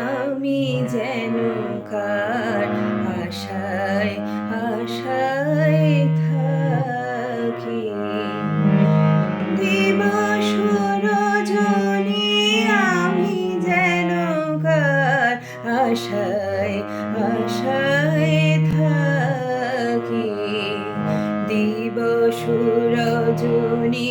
আমি যেন কার আশায় আশায় থাকি। দিবস রজনী আমি যেন কার আশায় আশায় থাকি। দিবস রজনী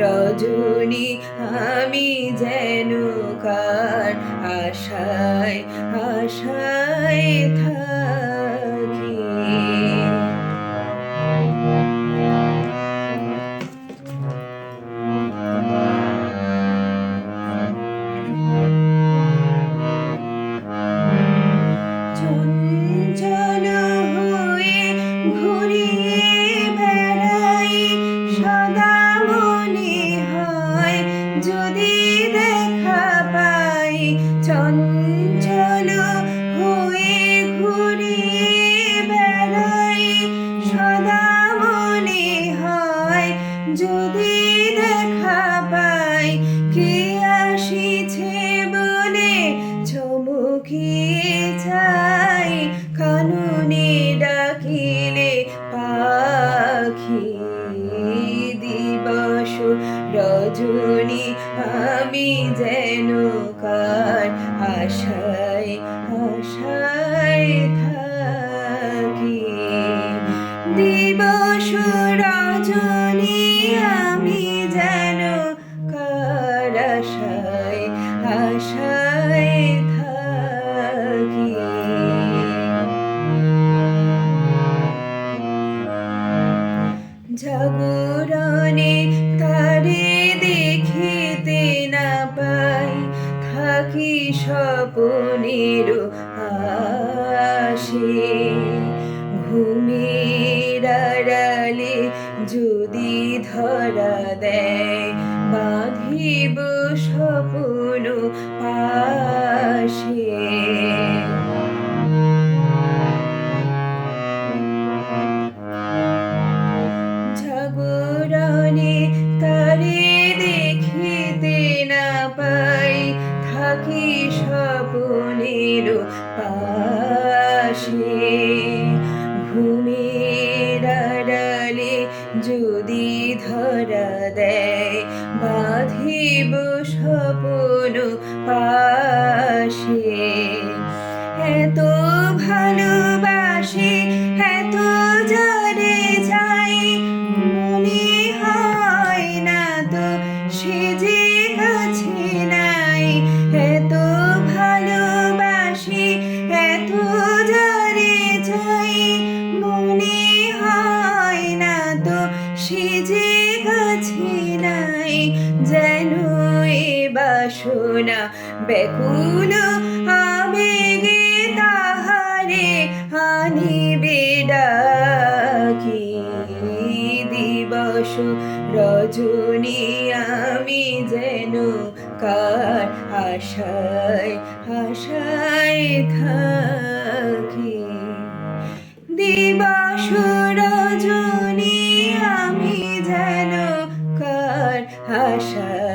রজনী আমি যেন কার আশায় আশায় থাকি রজনী, আমি যেন কার আশায় আশায় থাকি। দিবস রজনী, আমি যেন কার আশায় আশায় থাকি। জাগরণে স্বপনের আসে ঘুমের আড়ালে যদি ধরা দেয় বাঁধিব স্বপ্ন পাশে। স্বপ্ন পাশে এত ভালোবাসি, এত জরে যাই মনে হয় না তো সে যে কাছে নাই। এত ভালোবাসি, এত বাসনা ব্যাকুল আবেগে তাহারে হানি ডাকি দিবস রজনী আমি যেন কার আশায় আশায় থাকি